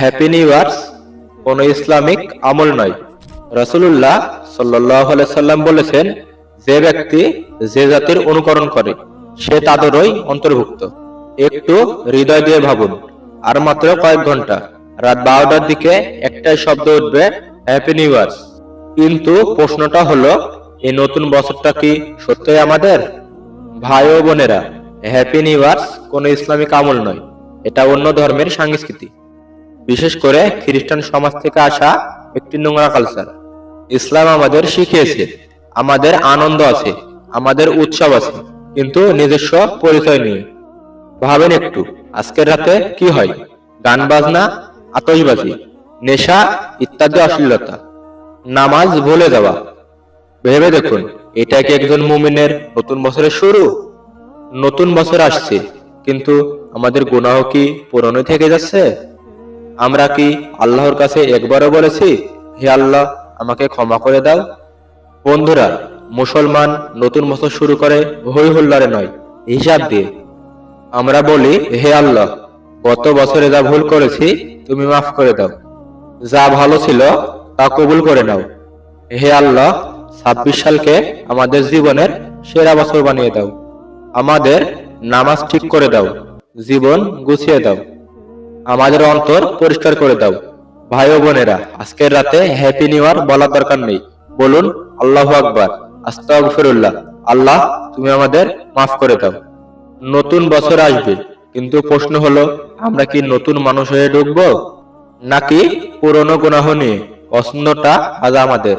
Happy new কোন Islamic আমল নয়। রসুল্লাহ সাল্লাহ সাল্লাম বলেছেন, যে ব্যক্তি যে জাতির অনুকরণ করে, সে তাদেরই অন্তর্ভুক্ত। একটু হৃদয় দিয়ে ভাবুন। আর মাত্র কয়েক ঘণ্টা, রাত বারোটার দিকে একটাই শব্দ উঠবে হ্যাপি নিউ কিন্তু প্রশ্নটা হলো, এই নতুন বছরটা কি সত্যই আমাদের? ভাই ও বোনেরা হ্যাপি নিউ ইয়ার্স কোন ইসলামিক আমল নয়। এটা অন্য ধর্মের সংস্কৃতি। বিশেষ করে খ্রিস্টান সমাজ থেকে আসা একটি নোংরা কালচার ইসলাম আমাদের শিখিয়েছে, আমাদের আনন্দ আছে, আমাদের উৎসব আছে, কিন্তু নিজস্ব পরিচয় নিয়ে ভাবেন একটু, আজকের রাতে কি হয়? গান বাজনা, আতশবাজি, নেশা ইত্যাদি অশ্লীলতা, নামাজ ভুলে যাওয়া। ভেবে দেখুন, এটা কি একজন মুমিনের নতুন বছরের শুরু? নতুন বছর আসছে, কিন্তু আমাদের গুনাহ কি পুরনো থেকে যাচ্ছে? আমরা কি আল্লাহর কাছে একবারও বলেছি, হে আল্লাহ, আমাকে ক্ষমা করে দাও? বন্ধুরা, মুসলমান নতুন বছর শুরু করে হই হুল্লারে নয়, হিসাব দিয়ে। আমরা বলি, হে আল্লাহ, গত বছরে যা ভুল করেছি, তুমি মাফ করে দাও। যা ভালো ছিল, তা কবুল করে নাও। হে আল্লাহ, ছাব্বিশ সালকে আমাদের জীবনের সেরা বছর বানিয়ে দাও। আমাদের নামাজ ঠিক করে দাও। জীবন গুছিয়ে দাও। আমাদের অন্তর পরিষ্কার করে দাও। ভাই ও বোনেরা, আজকের রাতে হ্যাপি নিউ ইয়ার বলার দরকার নেই। বলুন, আল্লাহ আকবার, আস্তাগফিরুল্লাহ। আল্লাহ, তুমি আমাদের মাফ করে দাও। নতুন বছর আসবে, কিন্তু প্রশ্ন হলো, আমরা কি নতুন মানুষ হয়ে ঢুকবো? নাকি পুরনো গুনাহ নিয়ে পছন্দটা আজ আমাদের।